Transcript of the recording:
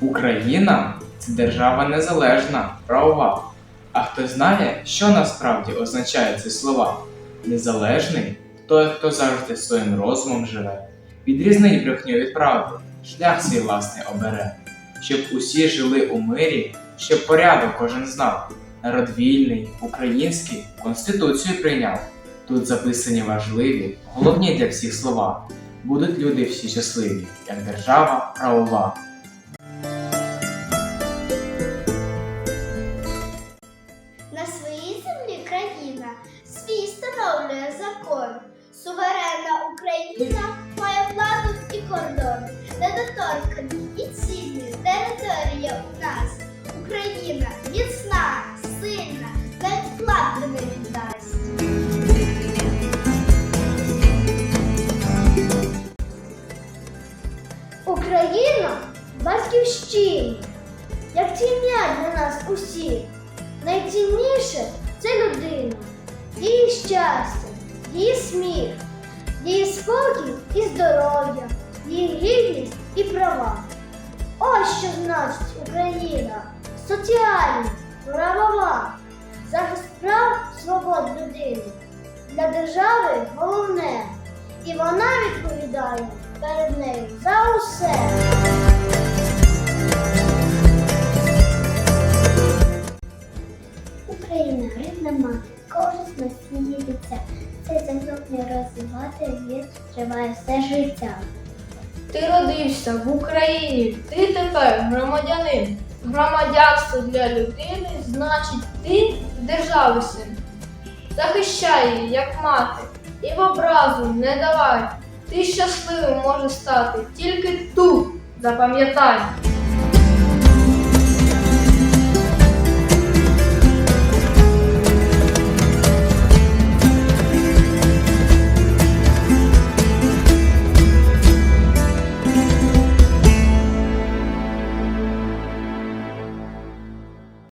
Україна це держава незалежна, правова. А хто знає, що насправді означають ці слова? Незалежний той, хто завжди своїм розумом живе, відрізнить брехню від правди, шлях свій власний обере, щоб усі жили у мирі, щоб порядок кожен знав. Народ вільний, український, конституцію прийняв. Тут записані важливі, головні для всіх слова. Будуть люди всі щасливі, як держава правова. Своїй землі країна свій встановлює закон. Суверенна Україна має владу і кордон. Недоторкані і цінні територія у нас. Україна міцна, сильна, навіть віддасть. Україна батьківщина, як сім'я для нас усіх. Найцінніше це людина, її щастя, її сміх, її спокій і здоров'я, її гідність і права. Ось що значить Україна соціальна, правова, захист прав свобод людини. Для держави головне, і вона відповідає перед нею за усе. Мати, корисна сіється. Цей зв'язок не розвивати, він триває все життя. Ти родився в Україні, ти тепер громадянин. Громадянство для людини значить ти держави син. Захищай її, як мати, і в образу не давай. Ти щасливим можеш стати тільки тут, запам'ятай.